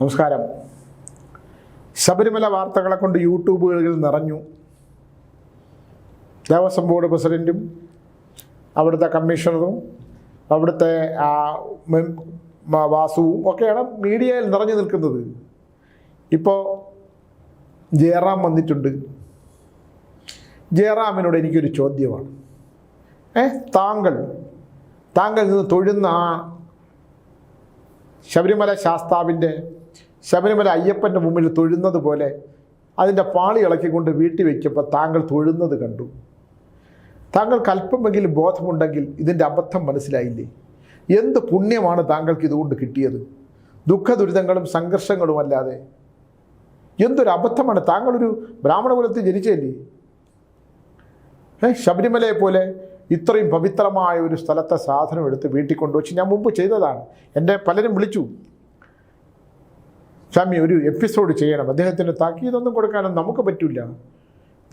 നമസ്കാരം. ശബരിമല വാർത്തകളെ കൊണ്ട് യൂട്യൂബുകളിൽ നിറഞ്ഞു. ദേവസ്വം ബോർഡ് പ്രസിഡന്റും അവിടുത്തെ കമ്മീഷണറും അവിടുത്തെ വാസുവും ഒക്കെയാണ് മീഡിയയിൽ നിറഞ്ഞു നിൽക്കുന്നത്. ഇപ്പോൾ ജയറാം വന്നിട്ടുണ്ട്. ജയറാമിനോട് എനിക്കൊരു ചോദ്യമാണ്. ഏ താങ്കൾ താങ്കൾ നിന്ന് തൊഴുന്ന ആ ശബരിമല ശാസ്താവിന്റെ ശബരിമല അയ്യപ്പന്റെ മുമ്പിൽ തൊഴുന്നത് പോലെ അതിന്റെ പാളി ഇളക്കിക്കൊണ്ട് വീട്ടിൽ വയ്ക്കുമ്പോൾ താങ്കൾ തൊഴുന്നത് കണ്ടു. താങ്കൾക്ക് അല്പമെങ്കിലും ബോധമുണ്ടെങ്കിൽ ഇതിന്റെ അബദ്ധം മനസ്സിലായില്ലേ? എന്ത് പുണ്യമാണ് താങ്കൾക്ക് ഇതുകൊണ്ട് കിട്ടിയത്? ദുഃഖ ദുരിതങ്ങളും സംഘർഷങ്ങളും അല്ലാതെ. എന്തൊരു അബദ്ധമാണ്? താങ്കളൊരു ബ്രാഹ്മണ കുലത്തിൽ ജനിച്ചല്ലേ ശബരിമലയെ പോലെ ഇത്രയും പവിത്രമായ ഒരു സ്ഥലത്തെ സാധനം എടുത്ത് വീട്ടിൽ കൊണ്ടുവച്ച് ഞാൻ മുമ്പ് ചെയ്തതാണ്. എന്റെ പലരും വിളിച്ചു. സ്വാമി ഒരു എപ്പിസോഡ് ചെയ്യണം. അദ്ദേഹത്തിന് താക്കീതൊന്നും കൊടുക്കാനും നമുക്ക് പറ്റില്ല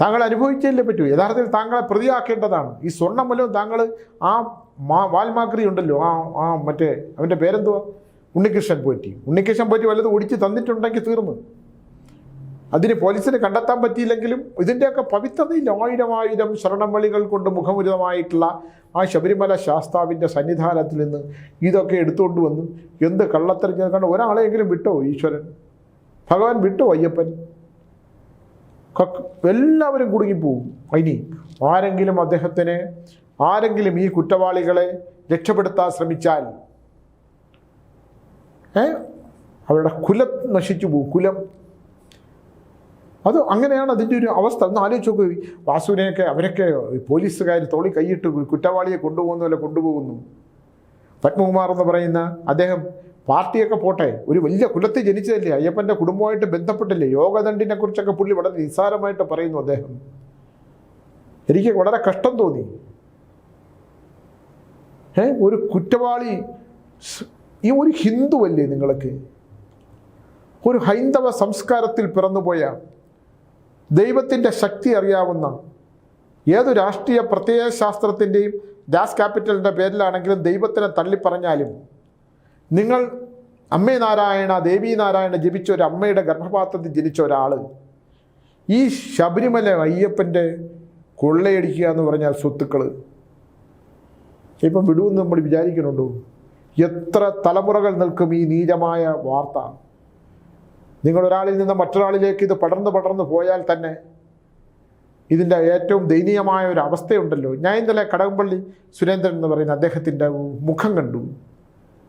താങ്കൾ അനുഭവിച്ചല്ലേ പറ്റൂ. യഥാർത്ഥത്തിൽ താങ്കളെ പ്രതിയാക്കേണ്ടതാണ്. ഈ സ്വർണം മൂലം താങ്കൾ ആ മാ വാൽമാക്രി ഉണ്ടല്ലോ ആ ആ മറ്റേ അവന്റെ പേരെന്തുവാ? ഉണ്ണികൃഷ്ണൻ പോറ്റി. ഉണ്ണികൃഷ്ണൻ പോറ്റി വല്ലതും ഒടിച്ച് തന്നിട്ടുണ്ടെങ്കിൽ തീർന്നു. അതിന് പോലീസിന് കണ്ടെത്താൻ പറ്റിയില്ലെങ്കിലും ഇതിന്റെയൊക്കെ പവിത്രതയിൽ ആയിരം ആയിരം ശരണമളികൾ കൊണ്ട് മുഖമുരിതമായിട്ടുള്ള ആ ശബരിമല ശാസ്താവിന്റെ സന്നിധാനത്തിൽ നിന്ന് ഇതൊക്കെ എടുത്തുകൊണ്ട് വന്നു. എന്ത് കള്ളത്തരം കണ്ട് ഒരാളെയെങ്കിലും വിട്ടോ ഈശ്വരൻ? ഭഗവാൻ വിട്ടോ അയ്യപ്പൻ? എല്ലാവരും കുടുങ്ങിപ്പോവും ഇനി ആരെങ്കിലും അദ്ദേഹത്തിന് ആരെങ്കിലും ഈ കുറ്റവാളികളെ രക്ഷപ്പെടുത്താൻ ശ്രമിച്ചാൽ ഏ? അവരുടെ കുലം നശിച്ചു പോകും. കുലം അത് അങ്ങനെയാണ് അതിന്റെ ഒരു അവസ്ഥ. ഒന്ന് ആലോചിച്ച് നോക്ക്. വാസുവിനെയൊക്കെ അവരൊക്കെ പോലീസുകാർ തോളി കൈയിട്ട് കുറ്റവാളിയെ കൊണ്ടുപോകുന്ന പോലെ കൊണ്ടുപോകുന്നു? പത്മകുമാർ എന്ന് പറയുന്ന അദ്ദേഹം പാർട്ടിയൊക്കെ പോട്ടെ ഒരു വലിയ കുലത്തിൽ ജനിച്ചതല്ലേ. അയ്യപ്പന്റെ കുടുംബമായിട്ട് ബന്ധപ്പെട്ടില്ലേ. യോഗദണ്ഡിനെ കുറിച്ചൊക്കെ പുള്ളി വളരെ നിസ്സാരമായിട്ട് പറയുന്നു അദ്ദേഹം. എനിക്ക് വളരെ കഷ്ടം തോന്നി. ഏ ഒരു കുറ്റവാളി ഈ ഒരു ഹിന്ദുവല്ലേ നിങ്ങൾക്ക് ഒരു ഹൈന്ദവ സംസ്കാരത്തിൽ പിറന്നുപോയ ദൈവത്തിന്റെ ശക്തി അറിയാവുന്ന ഏതു രാഷ്ട്രീയ പ്രത്യയ ശാസ്ത്രത്തിന്റെയും ഡാസ് ക്യാപിറ്റലിന്റെ പേരിലാണെങ്കിലും ദൈവത്തിനെ തള്ളിപ്പറഞ്ഞാലും നിങ്ങൾ അമ്മേ നാരായണ ദേവി നാരായണ ജപിച്ച ഒരു അമ്മയുടെ ഗർഭപാത്രത്തിൽ ജനിച്ച ഒരാൾ ഈ ശബരിമല അയ്യപ്പന്റെ കൊള്ളയടിക്കുക എന്ന് പറഞ്ഞാൽ സ്വത്തുക്കൾ ഇപ്പം വിടുമെന്ന് നമ്മൾ വിചാരിക്കുന്നുണ്ടോ? എത്ര തലമുറകൾ നിൽക്കും ഈ നീചമായ വാർത്ത. നിങ്ങൾ ഒരാളിൽ നിന്ന് മറ്റൊരാളിലേക്ക് ഇത് പടർന്ന് പടർന്ന് പോയാൽ തന്നെ ഇതിന്റെ ഏറ്റവും ദയനീയമായ ഒരു അവസ്ഥയുണ്ടല്ലോ. ഞാൻ ഇന്നലെ കടകംപള്ളി സുരേന്ദ്രൻ എന്ന് പറയുന്ന അദ്ദേഹത്തിന്റെ മുഖം കണ്ടു.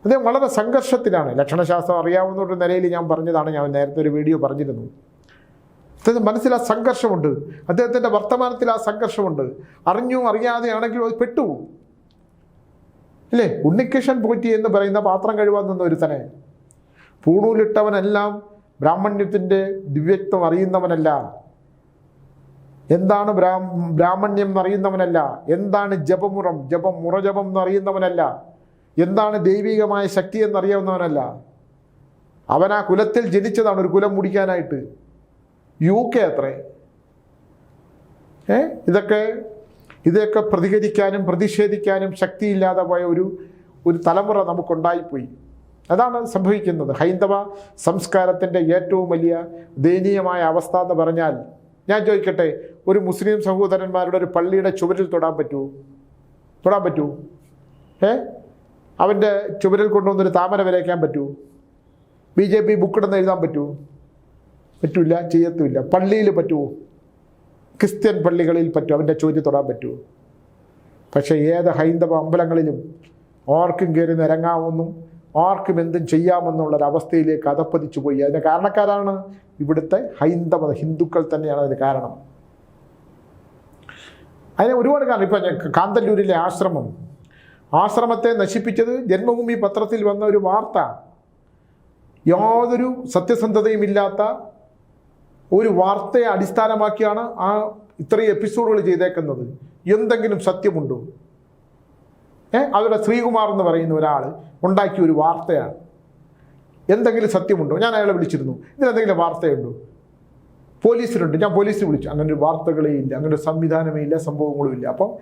അദ്ദേഹം വളരെ സംഘർഷത്തിലാണ്. ലക്ഷണശാസ്ത്രം അറിയാവുന്ന ഒരു നിലയിൽ ഞാൻ പറഞ്ഞതാണ്. ഞാൻ നേരത്തെ ഒരു വീഡിയോ പറഞ്ഞിരുന്നു. അദ്ദേഹത്തിന് മനസ്സിൽ ആ സംഘർഷമുണ്ട്. അദ്ദേഹത്തിന്റെ വർത്തമാനത്തിൽ ആ സംഘർഷമുണ്ട്. അറിഞ്ഞു അറിയാതെയാണെങ്കിലും അത് പെട്ടു അല്ലേ ഉണ്ണികൃഷ്ണൻ പോറ്റി എന്ന് പറയുന്ന പാത്രം കഴിവാൻ നിന്ന ഒരുത്തനെ. പൂണൂലിട്ടവനെല്ലാം ബ്രാഹ്മണ്യത്തിന്റെ ദിവ്യത്വം അറിയുന്നവനല്ല. എന്താണ് ബ്രാ ബ്രാഹ്മണ്യം എന്നറിയുന്നവനല്ല എന്താണ് ജപമുറം? ജപം മുറജപം എന്നറിയുന്നവനല്ല എന്താണ് ദൈവികമായ ശക്തി എന്നറിയാവുന്നവനല്ല അവൻ ആ കുലത്തിൽ ജനിച്ചതാണ് ഒരു കുലം മുടിക്കാനായിട്ട്. യു കെ അത്രേ. ഏ? ഇതൊക്കെ ഇതൊക്കെ പ്രതികരിക്കാനും പ്രതിഷേധിക്കാനും ശക്തിയില്ലാതെ പോയ ഒരു ഒരു തലമുറ നമുക്കുണ്ടായിപ്പോയി. അതാണ് സംഭവിക്കുന്നത്. ഹൈന്ദവ സംസ്കാരത്തിന്റെ ഏറ്റവും വലിയ ദയനീയമായ അവസ്ഥ എന്ന് പറഞ്ഞാൽ ഞാൻ ചോദിക്കട്ടെ ഒരു മുസ്ലിം സഹോദരന്മാരുടെ ഒരു പള്ളിയുടെ ചുവരിൽ തൊടാൻ പറ്റൂ? തൊടാൻ പറ്റൂ? ഏ? അവന്റെ ചുവരിൽ കൊണ്ടുവന്നൊരു താമര വരയ്ക്കാൻ പറ്റൂ? ബി ജെ പി ബുക്കിടന്ന് എഴുതാൻ പറ്റൂ? പറ്റില്ല ചെയ്യത്തുമില്ല. പള്ളിയിൽ പറ്റുമോ ക്രിസ്ത്യൻ പള്ളികളിൽ പറ്റും? അവന്റെ ചോദ്യം തൊടാൻ പറ്റുമോ പക്ഷേ ഏത് ഹൈന്ദവ അമ്പലങ്ങളിലും ആർക്കും കയറി നിരങ്ങാമെന്നും ആർക്കും എന്തും ചെയ്യാമെന്നുള്ളൊരവസ്ഥയിലേക്ക് അതപ്പതിച്ചു പോയി. അതിന് കാരണക്കാരാണ് ഇവിടുത്തെ ഹൈന്ദവ ഹിന്ദുക്കൾ തന്നെയാണ് അതിന് കാരണം. അതിന് ഒരുപാട് കാരണം. ഇപ്പം കാന്തല്ലൂരിലെ ആശ്രമം. ആശ്രമത്തെ നശിപ്പിച്ചത് ജന്മഭൂമി പത്രത്തിൽ വന്ന ഒരു വാർത്ത. യാതൊരു സത്യസന്ധതയും ഇല്ലാത്ത ഒരു വാർത്തയെ അടിസ്ഥാനമാക്കിയാണ് ആ ഇത്രയും എപ്പിസോഡുകൾ ചെയ്തേക്കുന്നത്. എന്തെങ്കിലും സത്യമുണ്ടോ? അവരുടെ ശ്രീകുമാർ എന്ന് പറയുന്ന ഒരാൾ ഉണ്ടാക്കിയ ഒരു വാർത്തയാണ്. എന്തെങ്കിലും സത്യമുണ്ടോ? ഞാൻ അയാളെ വിളിച്ചിരുന്നു. ഇതിനെന്തെങ്കിലും വാർത്തയുണ്ടോ? പോലീസിലുണ്ട്. ഞാൻ പോലീസിൽ വിളിച്ചു. അങ്ങനെ ഒരു വാർത്തകളേ ഇല്ല. അങ്ങനെ ഒരു സംവിധാനമേ ഇല്ല. സംഭവങ്ങളും ഇല്ല. അപ്പം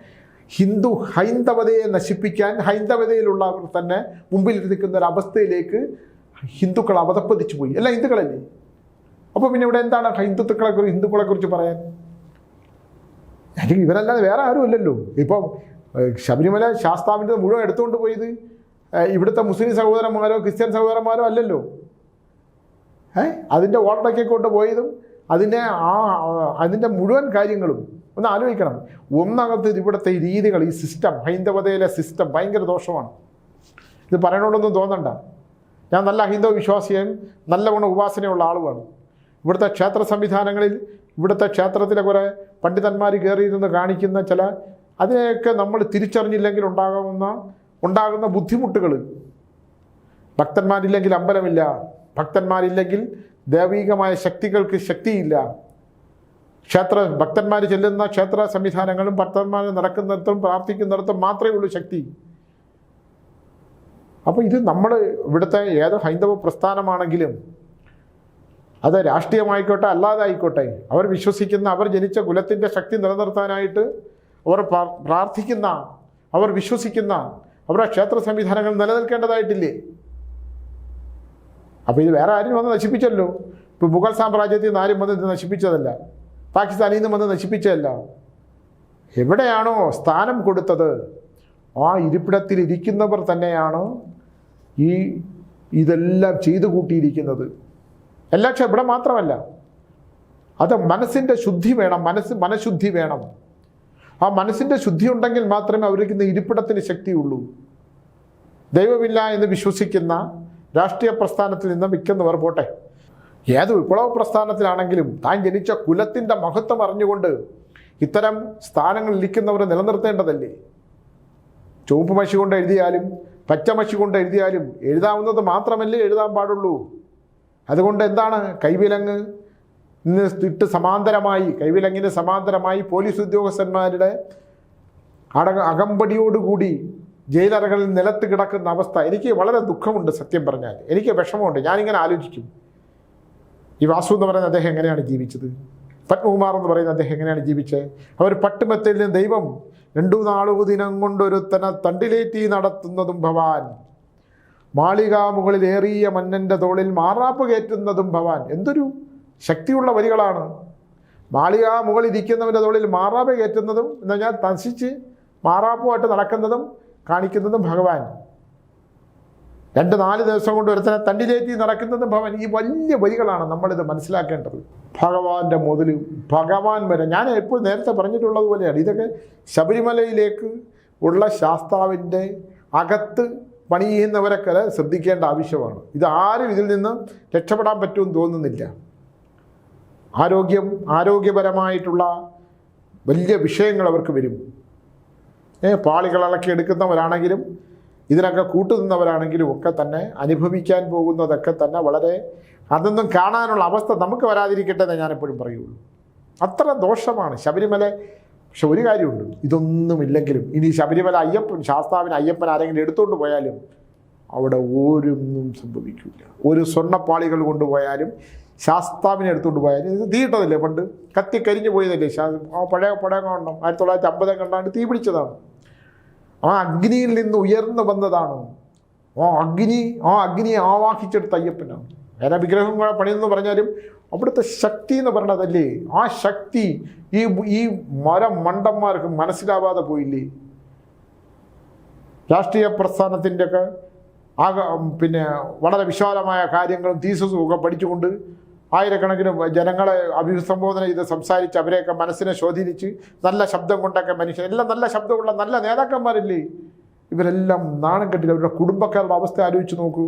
ഹിന്ദു ഹൈന്ദവതയെ നശിപ്പിക്കാൻ ഹൈന്ദവതയിലുള്ളവർ തന്നെ മുമ്പിൽ നിൽക്കുന്ന ഒരു അവസ്ഥയിലേക്ക് ഹിന്ദുക്കൾ അവതപ്പതിച്ചു പോയി. അല്ല ഹിന്ദുക്കളല്ലേ? അപ്പോൾ പിന്നെ ഇവിടെ എന്താണ് ഹിന്ദുത്വക്കളെ കുറിച്ച് ഹിന്ദുക്കളെ കുറിച്ച് പറയാൻ? അല്ലെങ്കിൽ ഇവരല്ലാതെ വേറെ ആരും ഇല്ലല്ലോ ഇപ്പം ശബരിമല ശാസ്താവിന്റെ മുഴുവൻ എടുത്തുകൊണ്ട് പോയത്? ഇവിടുത്തെ മുസ്ലിം സഹോദരന്മാരോ ക്രിസ്ത്യൻ സഹോദരന്മാരോ അല്ലല്ലോ. ഏ അതിന്റെ ഓർഡറൊക്കെ കൊണ്ട് പോയതും അതിന്റെ ആ അതിന്റെ മുഴുവൻ കാര്യങ്ങളും ഒന്ന് ആലോചിക്കണം. ഒന്നകത്ത് ഇവിടുത്തെ രീതികൾ ഈ സിസ്റ്റം ഹൈന്ദവതയിലെ സിസ്റ്റം ഭയങ്കര ദോഷമാണ്. ഇത് പറയണോടൊന്നും തോന്നണ്ട. ഞാൻ നല്ല ഹൈന്ദവ വിശ്വാസിയും നല്ലവണ്ണം ഉപാസനയുള്ള ആളുമാണ്. ഇവിടുത്തെ ക്ഷേത്ര സംവിധാനങ്ങളിൽ ഇവിടുത്തെ ക്ഷേത്രത്തിലെ കുറേ പണ്ഡിതന്മാർ കയറിയിരുന്ന് കാണിക്കുന്ന ചില അതിനെയൊക്കെ നമ്മൾ തിരിച്ചറിഞ്ഞില്ലെങ്കിൽ ഉണ്ടാകുന്ന ഉണ്ടാകുന്ന ബുദ്ധിമുട്ടുകൾ. ഭക്തന്മാരില്ലെങ്കിൽ അമ്പലമില്ല. ഭക്തന്മാരില്ലെങ്കിൽ ദൈവികമായ ശക്തികൾക്ക് ശക്തിയില്ല. ക്ഷേത്ര ഭക്തന്മാർ ചെല്ലുന്ന ക്ഷേത്ര സംവിധാനങ്ങളും ഭക്തന്മാർ നടക്കുന്നിടത്തും പ്രാർത്ഥിക്കുന്നിടത്തും മാത്രമേ ഉള്ളൂ ശക്തി. അപ്പോൾ ഇത് നമ്മൾ ഇവിടുത്തെ ഏത് ഹൈന്ദവ പ്രസ്ഥാനമാണെങ്കിലും അത് രാഷ്ട്രീയമായിക്കോട്ടെ അല്ലാതായിക്കോട്ടെ അവർ വിശ്വസിക്കുന്ന അവർ ജനിച്ച കുലത്തിന്റെ ശക്തി നിലനിർത്താനായിട്ട് അവർ പ്രാ- പ്രാർത്ഥിക്കുന്ന അവർ വിശ്വസിക്കുന്ന അവരുടെ ക്ഷേത്ര സംവിധാനങ്ങൾ നിലനിൽക്കേണ്ടതായിട്ടില്ലേ? അപ്പോൾ ഇത് വേറെ ആരും വന്ന് നശിപ്പിച്ചല്ലോ. ഇപ്പോൾ മുഗൾ സാമ്രാജ്യത്തിൽ നിന്ന് ആരും വന്ന് ഇത് നശിപ്പിച്ചതല്ല. പാകിസ്ഥാനിൽ നിന്ന് വന്ന് നശിപ്പിച്ചതല്ല. എവിടെയാണോ സ്ഥാനം കൊടുത്തത് ആ ഇരിപ്പിടത്തിൽ ഇരിക്കുന്നവർ തന്നെയാണ് ഈ ഇതെല്ലാം ചെയ്തു കൂട്ടിയിരിക്കുന്നത്. എല്ലാ ഇവിടെ മാത്രമല്ല. അത് മനസ്സിന്റെ ശുദ്ധി വേണം മനസ്സ് മനഃശുദ്ധി വേണം. ആ മനസ്സിന്റെ ശുദ്ധി ഉണ്ടെങ്കിൽ മാത്രമേ അവർക്ക് ഇന്ന് ഇരിപ്പിടത്തിന് ശക്തിയുള്ളൂ. ദൈവമില്ല എന്ന് വിശ്വസിക്കുന്ന രാഷ്ട്രീയ പ്രസ്ഥാനത്തിൽ നിന്ന് മിക്കുന്നവർ പോട്ടെ. ഏത് വിപ്ലവ പ്രസ്ഥാനത്തിലാണെങ്കിലും താൻ ജനിച്ച കുലത്തിന്റെ മഹത്വം അറിഞ്ഞുകൊണ്ട് ഇത്തരം സ്ഥാനങ്ങളിൽ ഇരിക്കുന്നവരെ നിലനിർത്തേണ്ടതല്ലേ? ചുവപ്പ് മഷി കൊണ്ട് എഴുതിയാലും പച്ചമഷി കൊണ്ട് എഴുതിയാലും എഴുതാവുന്നത് മാത്രമല്ലേ എഴുതാൻ പാടുള്ളൂ? അതുകൊണ്ട് എന്താണ് കൈവിലങ്ങ്? ഇട്ട് സമാന്തരമായി കൈവിലങ്ങിന് സമാന്തരമായി പോലീസ് ഉദ്യോഗസ്ഥന്മാരുടെ അട അകമ്പടിയോടുകൂടി ജയിലറകളിൽ നിലത്ത് കിടക്കുന്ന അവസ്ഥ. എനിക്ക് വളരെ ദുഃഖമുണ്ട് സത്യം പറഞ്ഞാൽ. എനിക്ക് വിഷമമുണ്ട്. ഞാനിങ്ങനെ ആലോചിക്കും. ഈ വാസു എന്ന് പറയുന്ന അദ്ദേഹം എങ്ങനെയാണ് ജീവിച്ചത്? പത്മകുമാർ എന്ന് പറയുന്ന അദ്ദേഹം എങ്ങനെയാണ് ജീവിച്ചത്? അവർ പട്ടുമത്തിൽ നിന്ന് ദൈവം രണ്ടു നാളു ദിനം കൊണ്ടൊരുത്തനെ തണ്ടിലേറ്റി നടത്തുന്നതും ഭവാൻ. മാളിക മുകളിൽ ഏറിയ മന്നന്റെ തോളിൽ മാറാപ്പ് കയറ്റുന്നതും ഭവാൻ. എന്തൊരു ശക്തിയുള്ള വരികളാണ്. മാളിക മുകളിരിക്കുന്നവന്റെ തോളിൽ മാറാപ്പ് കയറ്റുന്നതും എന്ന് പറഞ്ഞാൽ തസിച്ച് മാറാപ്പുമായിട്ട് നടക്കുന്നതും കാണിക്കുന്നതും ഭഗവാൻ. രണ്ട് നാല് ദിവസം കൊണ്ട് ഒരുത്തനെ തണ്ടിലേറ്റി നടക്കുന്നതും ഭവൻ ഈ വലിയ വരികളാണ് നമ്മളിത് മനസ്സിലാക്കേണ്ടത്. ഭഗവാന്റെ മുതൽ ഭഗവാൻ വരെ. ഞാൻ എപ്പോഴും നേരത്തെ പറഞ്ഞിട്ടുള്ളതുപോലെയാണ് ഇതൊക്കെ ശബരിമലയിലേക്ക് ഉള്ള ശാസ്താവിന്റെ അകത്ത് പണി ചെയ്യുന്നവരൊക്കെ ശ്രദ്ധിക്കേണ്ട ആവശ്യമാണ്. ഇത് ആരും ഇതിൽ നിന്ന് രക്ഷപ്പെടാൻ പറ്റുമെന്ന് തോന്നുന്നില്ല. ആരോഗ്യം ആരോഗ്യപരമായിട്ടുള്ള വലിയ വിഷയങ്ങൾ അവർക്ക് വരും. ഏ പാളികളളക്കി എടുക്കുന്നവരാണെങ്കിലും ഇതിനൊക്കെ കൂട്ടുനിന്നവരാണെങ്കിലും ഒക്കെ തന്നെ അനുഭവിക്കാൻ പോകുന്നതൊക്കെ തന്നെ വളരെ അതൊന്നും കാണാനുള്ള അവസ്ഥ നമുക്ക് വരാതിരിക്കട്ടെ എന്ന് ഞാനെപ്പോഴും പറയുള്ളൂ. അത്ര ദോഷമാണ് ശബരിമല. പക്ഷെ ഒരു കാര്യമുണ്ട് ഇതൊന്നുമില്ലെങ്കിലും ഇനി ശബരിമല അയ്യപ്പൻ ശാസ്താവിന് അയ്യപ്പൻ ആരെങ്കിലും എടുത്തുകൊണ്ട് പോയാലും അവിടെ ഒരൊന്നും സംഭവിക്കില്ല ഒരു സ്വർണപ്പാളികൾ കൊണ്ടുപോയാലും ശാസ്താവിനെ എടുത്തുകൊണ്ട് പോയാൽ ഇത് തീയിട്ടതല്ലേ പണ്ട്? കത്തി കരിഞ്ഞു പോയതല്ലേ? ശാ പഴയ പഴയ കണ്ടം ആയിരത്തി തൊള്ളായിരത്തി അമ്പത് കണ്ടാണ്ട് തീ പിടിച്ചതാണ്. ആ അഗ്നിയിൽ നിന്ന് ഉയർന്നു വന്നതാണ്. ആ അഗ്നി ആ അഗ്നിയെ ആവാഹിച്ചെടുത്ത അയ്യപ്പനാണ് വേറെ വിഗ്രഹം പണിയെന്ന് പറഞ്ഞാലും അവിടുത്തെ ശക്തി എന്ന് പറഞ്ഞതല്ലേ? ആ ശക്തി ഈ ഈ മരം മണ്ടന്മാർക്ക് മനസ്സിലാവാതെ പോയില്ലേ? രാഷ്ട്രീയ പ്രസ്ഥാനത്തിന്റെയൊക്കെ ആകെ പിന്നെ വളരെ വിശാലമായ കാര്യങ്ങളും തീസസും ഒക്കെ പഠിച്ചുകൊണ്ട് ആയിരക്കണക്കിന് ജനങ്ങളെ അഭിസംബോധന ചെയ്ത് സംസാരിച്ച് അവരെയൊക്കെ മനസ്സിനെ സ്വാധീനിച്ച് നല്ല ശബ്ദം കൊണ്ടൊക്കെ മനുഷ്യൻ എല്ലാം നല്ല ശബ്ദമുള്ള നല്ല നേതാക്കന്മാരില്ലേ? ഇവരെല്ലാം നാണം കെട്ടില്ല. അവരുടെ കുടുംബക്കാരുടെ അവസ്ഥ ആലോചിച്ച് നോക്കൂ.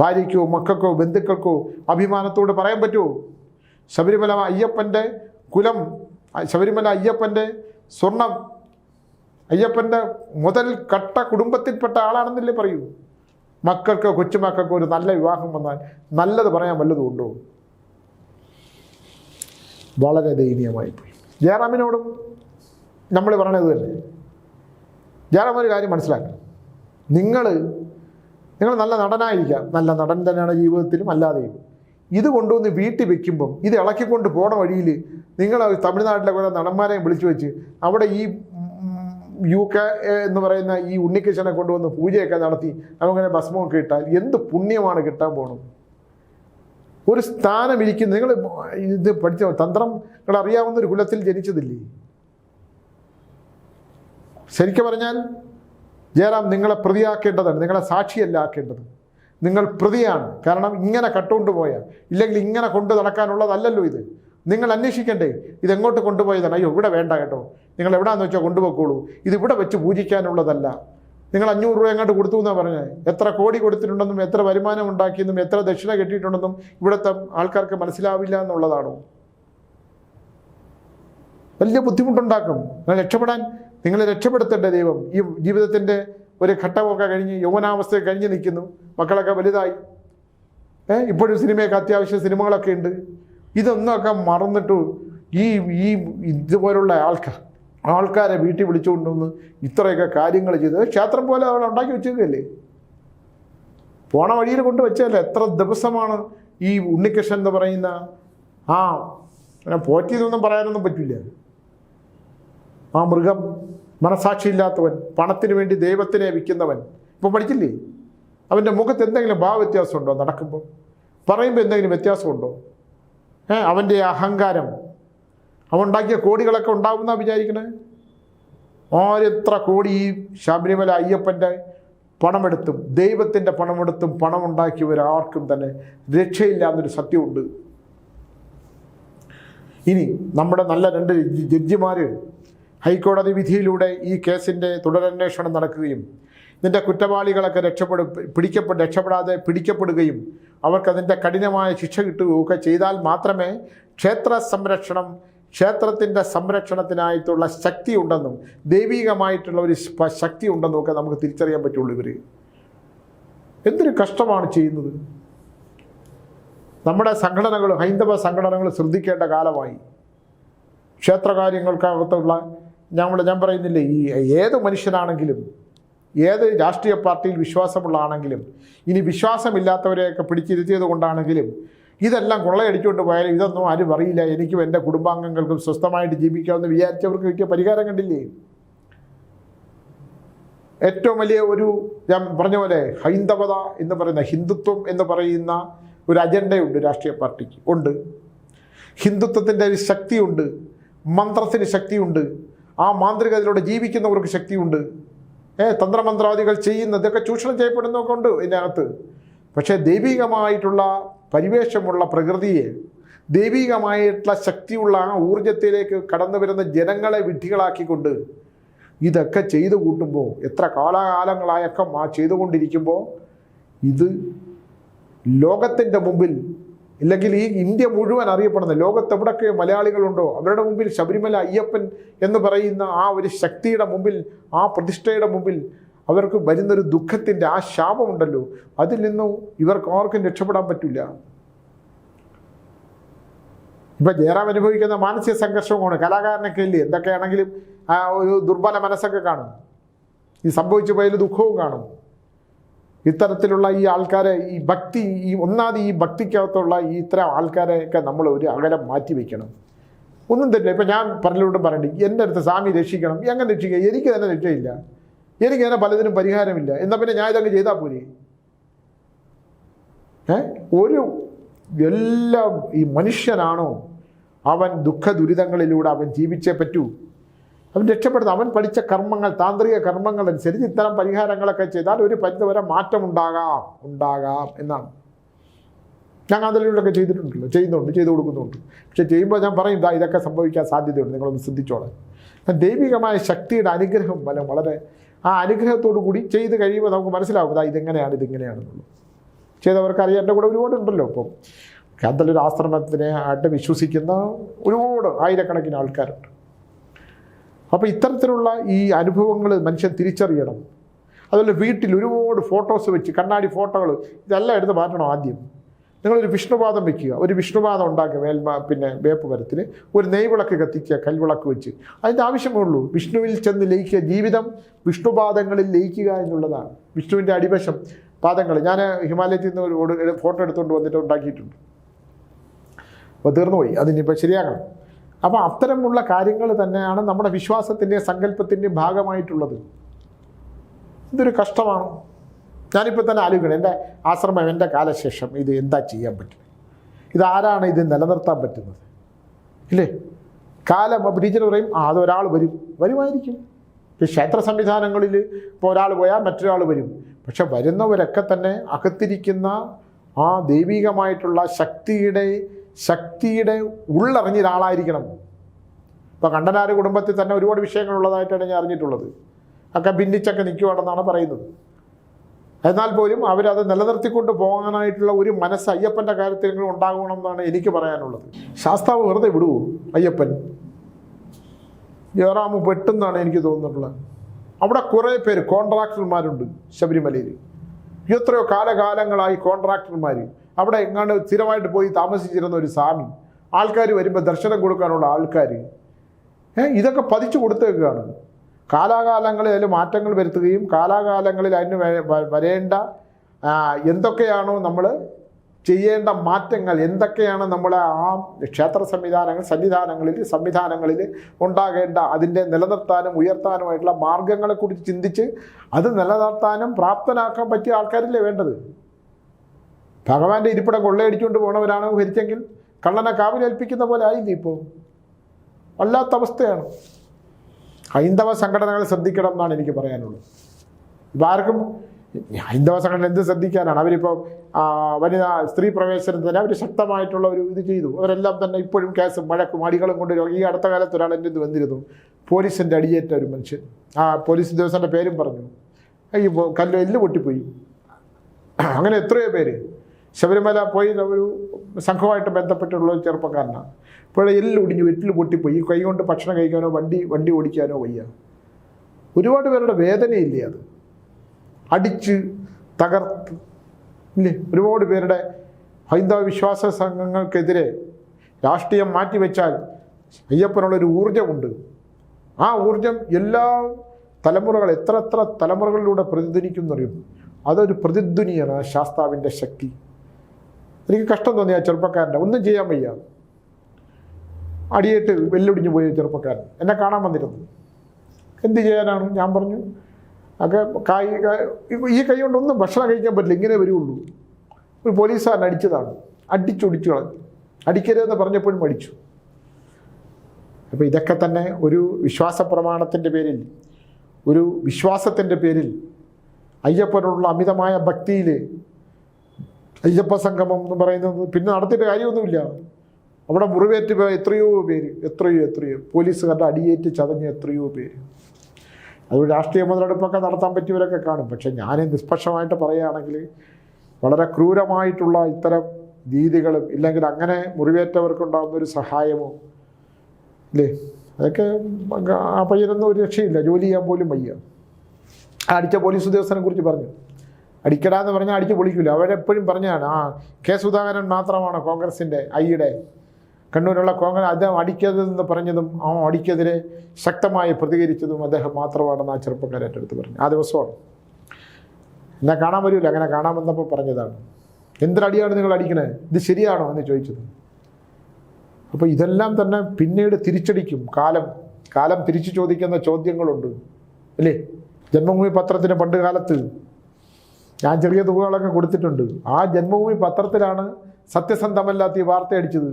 ഭാര്യയ്ക്കോ മക്കൾക്കോ ബന്ധുക്കൾക്കോ അഭിമാനത്തോട് പറയാൻ പറ്റുമോ? ശബരിമല അയ്യപ്പന്റെ കുലം ശബരിമല അയ്യപ്പന്റെ സ്വർണം അയ്യപ്പന്റെ മുതൽ കട്ട കുടുംബത്തിൽപ്പെട്ട ആളാണെന്നല്ലേ പറയൂ. മക്കൾക്കോ കൊച്ചുമക്കൾക്കോ ഒരു നല്ല വിവാഹം വന്നാൽ നല്ലത് പറയാൻ വല്ലതും ഉണ്ടോ? വളരെ ദയനീയമായി പോയി. ജയറാമിനോടും നമ്മൾ പറയണത് തന്നെ. ജയറാം ഒരു കാര്യം മനസ്സിലാക്കണം. നിങ്ങൾ നിങ്ങൾ നല്ല നടനായിരിക്കാം. നല്ല നടൻ തന്നെയാണ് ജീവിതത്തിലും അല്ലാതെയും. ഇത് കൊണ്ടുവന്ന് വീട്ടിൽ വെക്കുമ്പം ഇത് ഇളക്കിക്കൊണ്ട് പോണ വഴിയിൽ നിങ്ങൾ തമിഴ്നാട്ടിലെ കുറേ നടന്മാരെ വിളിച്ചു വെച്ച് അവിടെ ഈ യു കെ എന്ന് പറയുന്ന ഈ ഉണ്ണികൃഷ്ണനെ കൊണ്ടുവന്ന് പൂജയൊക്കെ നടത്തി അവങ്ങനെ ഭസ്മമൊക്കെ ഇട്ടാൽ എന്ത് പുണ്യമാണ് കിട്ടാൻ പോണത്. ഒരു സ്ഥാനം ഇരിക്കുന്ന. നിങ്ങൾ ഇത് പഠിച്ച തന്ത്രം നിങ്ങൾ അറിയാവുന്ന ഒരു കുലത്തിൽ ജനിച്ചതില്ലേ? ശരിക്കും പറഞ്ഞാൽ ജയറാം നിങ്ങളെ പ്രതിയാക്കേണ്ടതാണ്. നിങ്ങളെ സാക്ഷിയല്ല ആക്കേണ്ടത്. നിങ്ങൾ പ്രതിയാണ്. കാരണം ഇങ്ങനെ കട്ടുകൊണ്ട് പോയാൽ ഇല്ലെങ്കിൽ ഇങ്ങനെ കൊണ്ടു നടക്കാനുള്ളതല്ലല്ലോ ഇത്. നിങ്ങൾ അന്വേഷിക്കണ്ടേ ഇതെങ്ങോട്ട് കൊണ്ടുപോയതാണ്? അയ്യോ ഇവിടെ വേണ്ട കേട്ടോ. നിങ്ങൾ എവിടെയാണെന്ന് വെച്ചാൽ കൊണ്ടുപോയിക്കോളൂ. ഇതിവിടെ വെച്ച് പൂജിക്കാനുള്ളതല്ല. നിങ്ങൾ അഞ്ഞൂറ് രൂപ എങ്ങോട്ട് കൊടുത്തു എന്നാണ് പറഞ്ഞത്? എത്ര കോടി കൊടുത്തിട്ടുണ്ടെന്നും എത്ര വരുമാനം ഉണ്ടാക്കിയെന്നും എത്ര ദക്ഷിണ കെട്ടിയിട്ടുണ്ടെന്നും ഇവിടുത്തെ ആൾക്കാർക്ക് മനസ്സിലാവില്ല എന്നുള്ളതാണോ? വലിയ ബുദ്ധിമുട്ടുണ്ടാക്കും. നിങ്ങൾ രക്ഷപ്പെടാൻ നിങ്ങളെ രക്ഷപ്പെടുത്തേണ്ട ദൈവം. ഈ ജീവിതത്തിന്റെ ഒരു ഘട്ടമൊക്കെ കഴിഞ്ഞ് യൗവനാവസ്ഥ കഴിഞ്ഞ് നിൽക്കുന്നു. മക്കളൊക്കെ വലുതായി. ഏഹ് ഇപ്പോഴും സിനിമയൊക്കെ അത്യാവശ്യം സിനിമകളൊക്കെ ഉണ്ട്. ഇതൊന്നൊക്കെ മറന്നിട്ട് ഈ ഈ ഇതുപോലുള്ള ആൾക്കാർ ആൾക്കാരെ വീട്ടിൽ വിളിച്ചുകൊണ്ടുവന്ന് ഇത്രയൊക്കെ കാര്യങ്ങൾ ചെയ്ത്. ക്ഷേത്രം പോലെ അവിടെ ഉണ്ടാക്കി വെച്ചേക്കല്ലേ പോണ വഴിയിൽ കൊണ്ട് വെച്ചല്ലേ എത്ര ദിവസമാണ് ഈ ഉണ്ണികൃഷ്ണൻ എന്ന് പറയുന്ന ആ അങ്ങനെ പോറ്റിയതൊന്നും പറയാനൊന്നും പറ്റില്ല. ആ മൃഗം മനസാക്ഷിയില്ലാത്തവൻ പണത്തിന് വേണ്ടി ദൈവത്തിനെ വിൽക്കുന്നവൻ. ഇപ്പം പഠിച്ചില്ലേ? അവന്റെ മുഖത്ത് എന്തെങ്കിലും ഭാവവ്യത്യാസമുണ്ടോ നടക്കുമ്പോൾ പറയുമ്പോൾ എന്തെങ്കിലും വ്യത്യാസമുണ്ടോ? ഏ അവന്റെ അഹങ്കാരം. അവൻ ഉണ്ടാക്കിയ കോടികളൊക്കെ ഉണ്ടാവുന്ന വിചാരിക്കണേ? ആരെത്ര കോടി ഈ ശബരിമല അയ്യപ്പന്റെ പണമെടുത്തും ദൈവത്തിന്റെ പണമെടുത്തും പണമുണ്ടാക്കിയവരാർക്കും തന്നെ രക്ഷയില്ല എന്നൊരു സത്യമുണ്ട്. ഇനി നമ്മുടെ നല്ല രണ്ട് ജഡ്ജിമാർ ഹൈക്കോടതി വിധിയിലൂടെ ഈ കേസിന്റെ തുടരന്വേഷണം നടക്കുകയും ഇതിന്റെ കുറ്റവാളികളൊക്കെ രക്ഷപ്പെടു പിടിക്കപ്പെട്ട് രക്ഷപ്പെടാതെ പിടിക്കപ്പെടുകയും അവർക്കതിന്റെ കഠിനമായ ശിക്ഷ കിട്ടുകയും ഒക്കെ ചെയ്താൽ മാത്രമേ ക്ഷേത്ര സംരക്ഷണം ക്ഷേത്രത്തിന്റെ സംരക്ഷണത്തിനായിട്ടുള്ള ശക്തി ഉണ്ടെന്നും ദൈവികമായിട്ടുള്ള ഒരു ശക്തി ഉണ്ടെന്നും ഒക്കെ നമുക്ക് തിരിച്ചറിയാൻ പറ്റുള്ളൂ ഇവർ എന്തൊരു കഷ്ടമാണ് ചെയ്യുന്നത്. നമ്മുടെ സംഘടനകൾ ഹൈന്ദവ സംഘടനകൾ ശ്രദ്ധിക്കേണ്ട കാലമായി. ക്ഷേത്രകാര്യങ്ങൾക്കകത്തുള്ള നമ്മൾ ഞാൻ പറയുന്നില്ലേ ഈ ഏത് മനുഷ്യനാണെങ്കിലും ഏത് രാഷ്ട്രീയ പാർട്ടിയിൽ വിശ്വാസമുള്ള ആണെങ്കിലും ഇനി വിശ്വാസമില്ലാത്തവരെയൊക്കെ പിടിച്ചിരുത്തിയത് കൊണ്ടാണെങ്കിലും ഇതെല്ലാം കൊള്ളയടിച്ചുകൊണ്ട് പോയാലും ഇതൊന്നും ആരും അറിയില്ല എനിക്കും എന്റെ കുടുംബാംഗങ്ങൾക്കും സ്വസ്ഥമായിട്ട് ജീവിക്കാമെന്ന് വിചാരിച്ചവർക്ക് കിട്ടിയ പരിഹാരം കണ്ടില്ലേ? ഏറ്റവും വലിയ ഒരു ഞാൻ പറഞ്ഞ പോലെ ഹൈന്ദവത എന്ന് പറയുന്ന ഹിന്ദുത്വം എന്ന് പറയുന്ന ഒരു അജണ്ടയുണ്ട് രാഷ്ട്രീയ പാർട്ടിക്ക്. ഉണ്ട്. ഹിന്ദുത്വത്തിന്റെ ഒരു ശക്തിയുണ്ട്. മന്ത്രത്തിന് ശക്തിയുണ്ട്. ആ മാന്ത്രികതയിലൂടെ ജീവിക്കുന്നവർക്ക് ശക്തിയുണ്ട്. ഏ തന്ത്രമന്ത്രാദികൾ ചെയ്യുന്നതൊക്കെ ചൂഷണം ചെയ്യപ്പെടുന്നതൊക്കെ ഉണ്ട് ഇതിനകത്ത്. പക്ഷേ ദൈവികമായിട്ടുള്ള പരിവേഷമുള്ള പ്രകൃതിയെ ദൈവികമായിട്ടുള്ള ശക്തിയുള്ള ആ ഊർജത്തിലേക്ക് കടന്നു വരുന്ന ജനങ്ങളെ വിഡ്ഢികളാക്കിക്കൊണ്ട് ഇതൊക്കെ ചെയ്തു കൂട്ടുമ്പോൾ എത്ര കാലാകാലങ്ങളായൊക്കെ ആ ചെയ്തുകൊണ്ടിരിക്കുമ്പോൾ ഇത് ലോകത്തിന്റെ മുമ്പിൽ ഇല്ലെങ്കിൽ ഈ ഇന്ത്യ മുഴുവൻ അറിയപ്പെടുന്ന ലോകത്ത് എവിടെയൊക്കെ മലയാളികളുണ്ടോ അവരുടെ മുമ്പിൽ ശബരിമല അയ്യപ്പൻ എന്ന് പറയുന്ന ആ ഒരു ശക്തിയുടെ മുമ്പിൽ ആ പ്രതിഷ്ഠയുടെ മുമ്പിൽ അവർക്ക് വരുന്നൊരു ദുഃഖത്തിന്റെ ആ ശാപമുണ്ടല്ലോ. അതിൽ നിന്നും ഇവർക്ക് ആർക്കും രക്ഷപ്പെടാൻ പറ്റില്ല. ഇപ്പം ജയറാം അനുഭവിക്കുന്ന മാനസിക സംഘർഷവുമാണ് കലാകാരനെ ഇല്ലേ എന്തൊക്കെയാണെങ്കിലും ആ ഒരു ദുർബല മനസ്സൊക്കെ കാണും. ഈ സംഭവിച്ചു പോയതിൽ ദുഃഖവും കാണും. ഇത്തരത്തിലുള്ള ഈ ആൾക്കാരെ ഈ ഭക്തി ഈ ഒന്നാമത് ഈ ഭക്തിക്കകത്തുള്ള ഈ ഇത്തരം ആൾക്കാരെയൊക്കെ നമ്മൾ ഒരു അകലം മാറ്റി വയ്ക്കണം. ഒന്നും തരില്ല ഇപ്പം ഞാൻ പറഞ്ഞിലോട്ടും പറയണ്ടേ. എന്റെ അടുത്ത് സ്വാമി രക്ഷിക്കണം. എങ്ങനെ രക്ഷിക്കുക? എനിക്ക് തന്നെ രക്ഷയില്ല. എനിക്ക് തന്നെ പലതിനും പരിഹാരമില്ല. എന്നാൽ പിന്നെ ഞാൻ ഇതങ്ങ് ചെയ്താൽ പോരെ? ഏ? ഒരു എല്ലാം ഈ മനുഷ്യനാണോ അവൻ ദുഃഖ ദുരിതങ്ങളിലൂടെ അവൻ ജീവിച്ചേ പറ്റൂ? അവൻ രക്ഷപ്പെടുന്നത് അവൻ പഠിച്ച കർമ്മങ്ങൾ താന്ത്രിക കർമ്മങ്ങൾ അനുസരിച്ച് ഇത്തരം പരിഹാരങ്ങളൊക്കെ ചെയ്താൽ ഒരു പരിധിവരെ മാറ്റം ഉണ്ടാകാം. ഉണ്ടാകാം എന്നാണ്. ഞാൻ അതിലൂടെയൊക്കെ ചെയ്തിട്ടുണ്ടല്ലോ. ചെയ്യുന്നുണ്ട് ചെയ്തു കൊടുക്കുന്നുണ്ട്. പക്ഷെ ചെയ്യുമ്പോൾ ഞാൻ പറയും ഇതാ ഇതൊക്കെ സംഭവിക്കാൻ സാധ്യതയുണ്ട്. നിങ്ങളൊന്ന് ശ്രദ്ധിച്ചോളാം ദൈവികമായ ശക്തിയുടെ അനുഗ്രഹം വല വളരെ ആ അനുഗ്രഹത്തോടു കൂടി ചെയ്ത് കഴിയുമ്പോൾ നമുക്ക് മനസ്സിലാവും ഇതാ ഇതെങ്ങനെയാണ് ഇതിങ്ങനെയാണെന്നുള്ളത്. ചെയ്തവർക്ക് അറിയാം എന്റെ കൂടെ ഒരുപാടുണ്ടല്ലോ ഇപ്പം. ഒരു ആശ്രമത്തിനെ ആയിട്ട് വിശ്വസിക്കുന്ന ഒരുപാട് ആയിരക്കണക്കിന് ആൾക്കാരുണ്ട്. അപ്പോൾ ഇത്തരത്തിലുള്ള ഈ അനുഭവങ്ങൾ മനുഷ്യൻ തിരിച്ചറിയണം. അതുപോലെ വീട്ടിൽ ഒരുപാട് ഫോട്ടോസ് വെച്ച് കണ്ണാടി ഫോട്ടോകൾ ഇതെല്ലാം എടുത്ത് മാറ്റണം ആദ്യം. നിങ്ങളൊരു വിഷ്ണുപാദം വെക്കുക. ഒരു വിഷ്ണുപാദം ഉണ്ടാക്കുക മേൽമ പിന്നെ വേപ്പ് മരത്തിൽ ഒരു നെയ്വിളക്ക് കത്തിക്കുക കൽവിളക്ക് വെച്ച്. അതിന്റെ ആവശ്യമേ ഉള്ളൂ. വിഷ്ണുവിൽ ചെന്ന് ലയിക്കുക ജീവിതം വിഷ്ണുപാദങ്ങളിൽ ലയിക്കുക എന്നുള്ളതാണ്. വിഷ്ണുവിന്റെ അടിവശം പാദങ്ങൾ ഞാൻ ഹിമാലയത്തിൽ നിന്ന് ഒരു ഫോട്ടോ എടുത്തുകൊണ്ട് വന്നിട്ട് ഉണ്ടാക്കിയിട്ടുണ്ട്. അപ്പോൾ തീർന്നുപോയി. അതിനിപ്പോൾ ശരിയാകണം. അപ്പോൾ അത്തരമുള്ള കാര്യങ്ങൾ തന്നെയാണ് നമ്മുടെ വിശ്വാസത്തിന്റെയും സങ്കല്പത്തിന്റെയും ഭാഗമായിട്ടുള്ളത്. ഇതൊരു കഷ്ടമാണ്. ഞാനിപ്പോൾ തന്നെ ആലോചിക്കണം എന്റെ ആശ്രമം എന്റെ കാലശേഷം ഇത് എന്താ ചെയ്യാൻ പറ്റും ഇതാരാണ് ഇത് നിലനിർത്താൻ പറ്റുന്നത്? ഇല്ലേ? കാലം ടീച്ചർ പറയും ആ അതൊരാൾ വരും. വരുമായിരിക്കും. ഈ ക്ഷേത്ര സംവിധാനങ്ങളിൽ ഇപ്പോൾ ഒരാൾ പോയാൽ മറ്റൊരാൾ വരും. പക്ഷെ വരുന്നവരൊക്കെ തന്നെ അകത്തിരിക്കുന്ന ആ ദൈവികമായിട്ടുള്ള ശക്തിയുടെ ശക്തിയുടെ ഉള്ളറിഞ്ഞ ഒരാളായിരിക്കണം. ഇപ്പോൾ കണ്ടനാര് കുടുംബത്തിൽ തന്നെ ഒരുപാട് വിഷയങ്ങളുള്ളതായിട്ടാണ് ഞാൻ അറിഞ്ഞിട്ടുള്ളത്. ഒക്കെ ഭിന്നിച്ചൊക്കെ നിൽക്കുവാണെന്നാണ് പറയുന്നത്. എന്നാൽ പോലും അവരത് നിലനിർത്തിക്കൊണ്ട് പോകാനായിട്ടുള്ള ഒരു മനസ്സ് അയ്യപ്പന്റെ കാര്യത്തിൽ ഉണ്ടാകണമെന്നാണ് എനിക്ക് പറയാനുള്ളത്. ശാസ്താവ് വെറുതെ വിടുവോ അയ്യപ്പൻ. ജയറാമ് പെട്ടെന്നാണ് എനിക്ക് തോന്നിയിട്ടുള്ളത് അവിടെ കുറേ പേര് കോൺട്രാക്ടർമാരുണ്ട് ശബരിമലയിൽ. എത്രയോ കാലകാലങ്ങളായി കോൺട്രാക്ടർമാർ അവിടെ എങ്ങാണ്ട് സ്ഥിരമായിട്ട് പോയി താമസിച്ചിരുന്ന ഒരു സ്വാമി. ആൾക്കാർ വരുമ്പോൾ ദർശനം കൊടുക്കാനുള്ള ആൾക്കാർ ഇതൊക്കെ പതിച്ചു കൊടുത്തേക്കാണ്. കാലാകാലങ്ങളിൽ അതിൽ മാറ്റങ്ങൾ വരുത്തുകയും കാലാകാലങ്ങളിൽ അതിന് വരേണ്ട എന്തൊക്കെയാണോ നമ്മൾ ചെയ്യേണ്ട മാറ്റങ്ങൾ എന്തൊക്കെയാണ് നമ്മൾ ആ ക്ഷേത്ര സംവിധാനങ്ങൾ സന്നിധാനങ്ങളിൽ സംവിധാനങ്ങളിൽ ഉണ്ടാകേണ്ട അതിന്റെ നിലനിർത്താനും ഉയർത്താനുമായിട്ടുള്ള മാർഗങ്ങളെക്കുറിച്ച് ചിന്തിച്ച് അത് നിലനിർത്താനും പ്രാപ്തനാക്കാൻ പറ്റിയ ആൾക്കാരില്ലേ വേണ്ടത്? ഭഗവാന്റെ ഇരിപ്പിടം കൊള്ളയടിച്ചുകൊണ്ട് പോണവരാണ് ഭരിച്ചെങ്കിൽ കള്ളനെ കാവിലേൽപ്പിക്കുന്ന പോലെ ആയില്ലേ ഇപ്പോൾ വല്ലാത്ത അവസ്ഥയാണ്. ഹൈന്ദവ സംഘടനകൾ ശ്രദ്ധിക്കണം എന്നാണ് എനിക്ക് പറയാനുള്ളത്. ഇപ്പം ആർക്കും ഹൈന്ദവ സംഘടന എന്ത് ശ്രദ്ധിക്കാനാണ്? അവരിപ്പോൾ വനിതാ സ്ത്രീ പ്രവേശനത്തിന് അവർ ശക്തമായിട്ടുള്ള ഒരു ഇത് ചെയ്തു. അവരെല്ലാം തന്നെ ഇപ്പോഴും കേസും മഴക്കും അടികളും കൊണ്ട് ഈ അടുത്ത കാലത്ത് ഒരാൾ എന്റെ ഇത് വന്നിരുന്നു പോലീസിന്റെ അടിയേറ്റ ഒരു മനുഷ്യൻ. ആ പോലീസ് ഉദ്യോഗസ്ഥന്റെ പേരും പറഞ്ഞു. ഈ കല്ല് എല്ല് പൊട്ടിപ്പോയി. അങ്ങനെ എത്രയോ പേര്. ശബരിമല പോയി ഒരു സംഘമായിട്ട് ബന്ധപ്പെട്ടുള്ള ചെറുപ്പക്കാരനാണ്. ഇപ്പോഴെ എല്ലാം ഒടിഞ്ഞു വെറ്റിൽ പൊട്ടിപ്പോയി. കൈ കൊണ്ട് ഭക്ഷണം കഴിക്കാനോ വണ്ടി വണ്ടി ഓടിക്കാനോ വയ്യ. ഒരുപാട് പേരുടെ വേദനയില്ലേ അത്? അടിച്ച് തകർത്ത് ഇല്ലേ? ഒരുപാട് പേരുടെ ഹൈന്ദവ വിശ്വാസ സംഘങ്ങൾക്കെതിരെ രാഷ്ട്രീയം മാറ്റിവെച്ചാൽ അയ്യപ്പനുള്ളൊരു ഊർജമുണ്ട് ആ ഊർജം എല്ലാ തലമുറകൾ എത്ര എത്ര തലമുറകളിലൂടെ പ്രതിധ്വനിക്കുന്നറിയും അതൊരു പ്രതിധ്വനിയാണ് ശാസ്താവിന്റെ ശക്തി. എനിക്ക് കഷ്ടം തോന്നി ആ ചെറുപ്പക്കാരന്റെ. ഒന്നും ചെയ്യാൻ വയ്യ. അടിയേറ്റ് വെല്ലൊടിഞ്ഞു പോയ ചെറുപ്പക്കാരൻ. എന്നെ കാണാൻ വന്നിരുന്നു. എന്ത് ചെയ്യാനാണ്? ഞാൻ പറഞ്ഞു ഒക്കെ കായ് ഈ കൈ കൊണ്ടൊന്നും ഭക്ഷണം കഴിക്കാൻ പറ്റില്ല. ഇങ്ങനെ വരുള്ളൂ ഒരു പോലീസുകാരൻ അടിച്ചതാണ്. അടിച്ചൊടിച്ചു കളഞ്ഞു. അടിക്കരുതെന്ന് പറഞ്ഞപ്പോഴും അടിച്ചു. അപ്പോൾ ഇതൊക്കെ തന്നെ ഒരു വിശ്വാസ പ്രമാണത്തിന്റെ പേരിൽ ഒരു വിശ്വാസത്തിന്റെ പേരിൽ അയ്യപ്പനോടുള്ള അമിതമായ ഭക്തിയിൽ അയ്യപ്പ സംഗമം എന്ന് പറയുന്നത് പിന്നെ നടത്തിയിട്ട് കാര്യമൊന്നുമില്ല. അവിടെ മുറിവേറ്റ് എത്രയോ പേര്. എത്രയോ എത്രയോ. പോലീസുകാരുടെ അടിയേറ്റ് ചതഞ്ഞ എത്രയോ പേര്. അത് രാഷ്ട്രീയ മുതലെടുപ്പൊക്കെ നടത്താൻ പറ്റിയവരൊക്കെ കാണും. പക്ഷെ ഞാൻ നിഷ്പക്ഷമായിട്ട് പറയുകയാണെങ്കിൽ വളരെ ക്രൂരമായിട്ടുള്ള ഇത്തരം രീതികളും ഇല്ലെങ്കിൽ അങ്ങനെ മുറിവേറ്റവർക്കുണ്ടാകുന്ന ഒരു സഹായമോ അല്ലേ അതൊക്കെ ആ പയ്യനൊന്നും ഒരു രക്ഷയില്ല. ജോലി ചെയ്യാൻ പോലും വയ്യ. അടിച്ച പോലീസ് ഉദ്യോഗസ്ഥനെ കുറിച്ച് പറഞ്ഞു. അടിക്കടാന്ന് പറഞ്ഞാൽ അടിച്ച് പൊളിക്കില്ല അവരെപ്പോഴും പറഞ്ഞാണ് ആ കെ സുധാകരൻ മാത്രമാണ് കോൺഗ്രസിന്റെ ഐയുടെ. കണ്ണൂരുള്ള കോൺഗ്രസ് അദ്ദേഹം അടിക്കരുതെന്ന് പറഞ്ഞതും ആ അടിക്കെതിരെ ശക്തമായി പ്രതികരിച്ചതും അദ്ദേഹം മാത്രമാണെന്ന് ആ ചെറുപ്പക്കാരന്റെ അടുത്ത് പറഞ്ഞു ആ ദിവസമാണ്. എന്നാൽ കാണാൻ വരില്ല അങ്ങനെ കാണാൻ വന്നപ്പോൾ പറഞ്ഞതാണ്. എന്തൊരടിയാണ് നിങ്ങൾ അടിക്കണേ? ഇത് ശരിയാണോ എന്ന് ചോദിച്ചത്. അപ്പോൾ ഇതെല്ലാം തന്നെ പിന്നീട് തിരിച്ചടിക്കും. കാലം കാലം തിരിച്ചു ചോദിക്കുന്ന ചോദ്യങ്ങളുണ്ട്. അല്ലേ? ജന്മഭൂമി പത്രത്തിന് പണ്ട് കാലത്ത് ഞാൻ ചെറിയ തുകകളൊക്കെ കൊടുത്തിട്ടുണ്ട്. ആ ജന്മഭൂമി പത്രത്തിലാണ് സത്യസന്ധമല്ലാത്ത ഈ വാർത്ത അടിച്ചത്.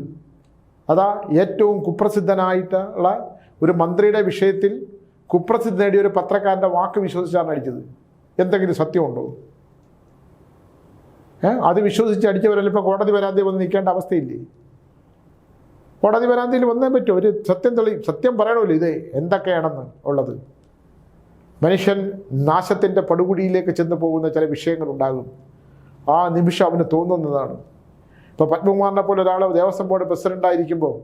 അതാ ഏറ്റവും കുപ്രസിദ്ധനായിട്ടുള്ള ഒരു മന്ത്രിയുടെ വിഷയത്തിൽ കുപ്രസിദ്ധി നേടിയ ഒരു പത്രക്കാരന്റെ വാക്ക് വിശ്വസിച്ചാണ് അടിച്ചത്. എന്തെങ്കിലും സത്യമുണ്ടോ? അത് വിശ്വസിച്ച് അടിച്ചവരല്ല ഇപ്പോൾ കോടതി വരാതെ വന്ന് നിൽക്കേണ്ട അവസ്ഥയില്ലേ? കോടതി വരാന്തയിൽ വന്നേ പറ്റുമോ ഒരു സത്യം തെളി സത്യം പറയണമല്ലോ ഇത്. എന്തൊക്കെയാണെന്ന് ഉള്ളത്. മനുഷ്യൻ നാശത്തിന്റെ പടുകുടിയിലേക്ക് ചെന്ന് പോകുന്ന ചില വിഷയങ്ങളുണ്ടാകും. ആ നിമിഷം അവന് തോന്നുന്നതാണ്. ഇപ്പോൾ പത്മകുമാറിനെ പോലെ ഒരാൾ ദേവസ്വം ബോർഡ് പ്രസിഡന്റ് ആയിരിക്കുമ്പോൾ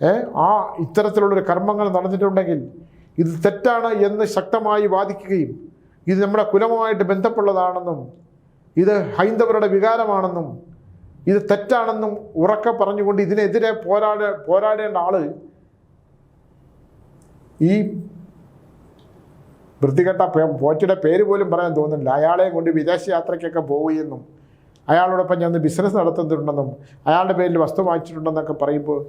ഏ ആ ഇത്തരത്തിലുള്ളൊരു കർമ്മങ്ങൾ നടന്നിട്ടുണ്ടെങ്കിൽ ഇത് തെറ്റാണ് എന്ന് ശക്തമായി വാദിക്കുകയും ഇത് നമ്മുടെ കുലവുമായിട്ട് ബന്ധപ്പെട്ടുള്ളതാണെന്നും ഇത് ഹൈന്ദവരുടെ വികാരമാണെന്നും ഇത് തെറ്റാണെന്നും ഉറക്കെ പറഞ്ഞുകൊണ്ട് ഇതിനെതിരെ പോരാട പോരാടേണ്ട ആൾ ഈ വൃത്തികെട്ട പോച്ചയുടെ പേര് പോലും പറയാൻ തോന്നുന്നില്ല. അയാളെ കൊണ്ട് വിദേശ യാത്രയ്ക്കൊക്കെ പോവുകയെന്നും അയാളോടൊപ്പം ഞാൻ ബിസിനസ് നടത്തുന്നുണ്ടെന്നും അയാളുടെ പേരിൽ വസ്തു വാങ്ങിച്ചിട്ടുണ്ടെന്നൊക്കെ പറയുമ്പോൾ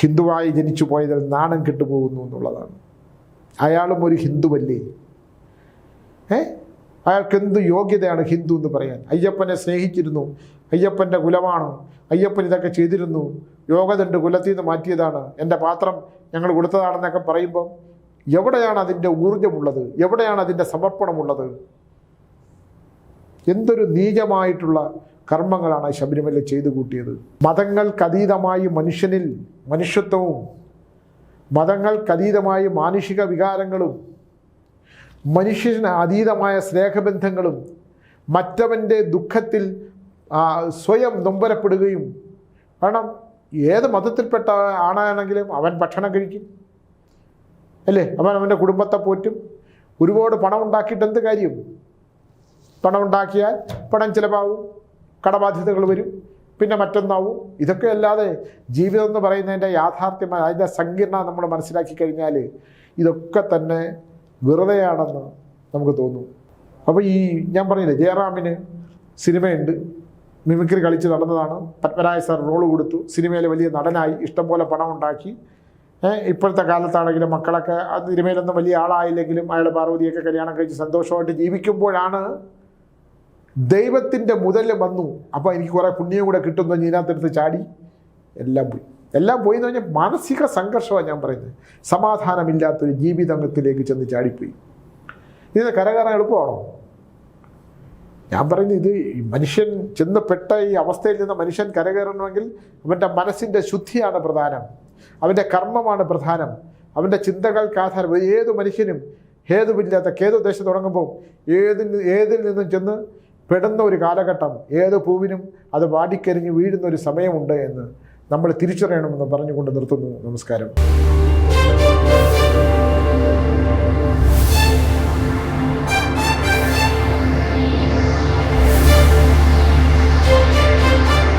ഹിന്ദുവായി ജനിച്ചു പോയതിൽ നാണം കെട്ടുപോകുന്നു എന്നുള്ളതാണ്. അയാളും ഒരു ഹിന്ദുവല്ലേ? ഏ? അയാൾക്ക് എന്ത് യോഗ്യതയാണ് ഹിന്ദു എന്ന് പറയാൻ? അയ്യപ്പനെ സ്നേഹിച്ചിരുന്നു. അയ്യപ്പന്റെ കുലമാണ്? അയ്യപ്പൻ ഇതൊക്കെ ചെയ്തിരുന്നു. യോഗദണ്ഡ് കുലത്തിൽ നിന്ന് മാറ്റിയതാണ്. എന്റെ പാത്രം ഞങ്ങൾ കൊടുത്തതാണെന്നൊക്കെ പറയുമ്പം എവിടെയാണ് അതിന്റെ ഊർജമുള്ളത് എവിടെയാണ് അതിന്റെ സമർപ്പണമുള്ളത്? എന്തൊരു നീചമായിട്ടുള്ള കർമ്മങ്ങളാണ് ശബരിമല ചെയ്തു കൂട്ടിയത്. മതങ്ങൾക്കതീതമായി മനുഷ്യനിൽ മനുഷ്യത്വവും മതങ്ങൾക്കതീതമായി മാനുഷിക വികാരങ്ങളും മനുഷ്യന് അതീതമായ സ്നേഹബന്ധങ്ങളും മറ്റവന്റെ ദുഃഖത്തിൽ സ്വയം നൊമ്പരപ്പെടുകയും കാരണം ഏത് മതത്തിൽപ്പെട്ട ആണാണെങ്കിലും അവൻ ഭക്ഷണം കഴിക്കും. അല്ലേ? അവൻ അവന്റെ കുടുംബത്തെ പോറ്റും. ഒരുപാട് പണം ഉണ്ടാക്കിയിട്ട് എന്ത് കാര്യം? പണം ഉണ്ടാക്കിയാൽ പണം ചിലവാകും കടബാധ്യതകൾ വരും പിന്നെ മറ്റൊന്നാവും. ഇതൊക്കെ അല്ലാതെ ജീവിതം എന്ന് പറയുന്നതിന്റെ യാഥാർത്ഥ്യമായ അതിന്റെ സങ്കീർണ നമ്മൾ മനസ്സിലാക്കി കഴിഞ്ഞാൽ ഇതൊക്കെ തന്നെ വെറുതെയാണെന്ന് നമുക്ക് തോന്നും. അപ്പോൾ ഈ ഞാൻ പറഞ്ഞില്ലേ ജയറാമിന് സിനിമയുണ്ട്. മിമിക്രി കളിച്ച് നടന്നതാണ്. പത്മരായ സാർ റോൾ കൊടുത്തു. സിനിമയിൽ വലിയ നടനായി ഇഷ്ടംപോലെ പണം ഉണ്ടാക്കി. ഇപ്പോഴത്തെ കാലത്താണെങ്കിലും മക്കളൊക്കെ തിരുമേലൊന്നും വലിയ ആളായില്ലെങ്കിലും അയാളെ പാർവതിയൊക്കെ കല്യാണം കഴിച്ച് സന്തോഷമായിട്ട് ജീവിക്കുമ്പോഴാണ് ദൈവത്തിന്റെ മുതൽ വന്നു. അപ്പോൾ എനിക്ക് കുറേ പുണ്യം കൂടെ കിട്ടുന്നു ഇതിനകത്തെടുത്ത് ചാടി. എല്ലാം പോയി. എല്ലാം പോയി എന്ന് പറഞ്ഞാൽ മാനസിക സംഘർഷമാണ് ഞാൻ പറയുന്നത്. സമാധാനമില്ലാത്തൊരു ജീവിതത്തിലേക്ക് ചെന്ന് ചാടിപ്പോയി. ഇതിന് കരകയറാൻ എളുപ്പമാണോ? ഞാൻ പറയുന്നത് ഇത് മനുഷ്യൻ ചെന്ന് പെട്ട ഈ അവസ്ഥയിൽ നിന്ന് മനുഷ്യൻ കരകയറണമെങ്കിൽ അവന്റെ മനസ്സിന്റെ ശുദ്ധിയാണ് പ്രധാനം. അവന്റെ കർമ്മമാണ് പ്രധാനം. അവന്റെ ചിന്തകൾക്ക് ആധാരം. ഏത് മനുഷ്യനും ഹേതുവില്ലാത്ത കേതുദേശം തുടങ്ങുമ്പോൾ ഏതിൽ ഏതിൽ നിന്നും ചെന്ന് പെടുന്ന ഒരു കാലഘട്ടം ഏത് പൂവിനും അത് വാടിക്കരിഞ്ഞ് വീഴുന്ന ഒരു സമയമുണ്ട് എന്ന് നമ്മൾ തിരിച്ചറിയണമെന്ന് പറഞ്ഞുകൊണ്ട് നിർത്തുന്നു. നമസ്കാരം.